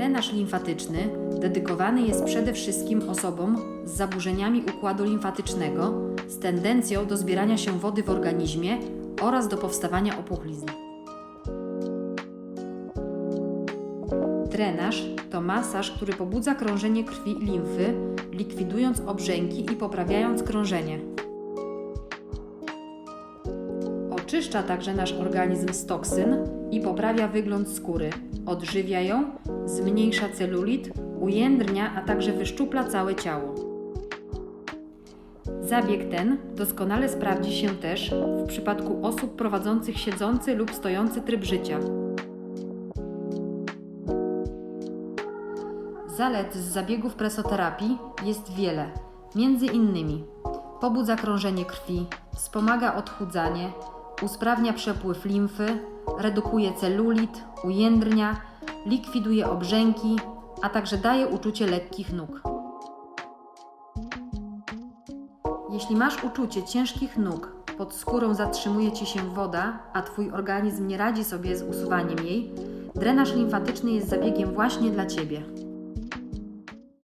Drenaż limfatyczny dedykowany jest przede wszystkim osobom z zaburzeniami układu limfatycznego, z tendencją do zbierania się wody w organizmie oraz do powstawania opuchlizn. Drenaż to masaż, który pobudza krążenie krwi i limfy, likwidując obrzęki i poprawiając krążenie. Oczyszcza także nasz organizm z toksyn i poprawia wygląd skóry. Odżywia ją, zmniejsza celulit, ujędrnia, a także wyszczupla całe ciało. Zabieg ten doskonale sprawdzi się też w przypadku osób prowadzących siedzący lub stojący tryb życia. Zalet z zabiegów presoterapii jest wiele. Między innymi pobudza krążenie krwi, wspomaga odchudzanie, usprawnia przepływ limfy, redukuje celulit, ujędrnia, likwiduje obrzęki, a także daje uczucie lekkich nóg. Jeśli masz uczucie ciężkich nóg, pod skórą zatrzymuje ci się woda, a twój organizm nie radzi sobie z usuwaniem jej, drenaż limfatyczny jest zabiegiem właśnie dla ciebie.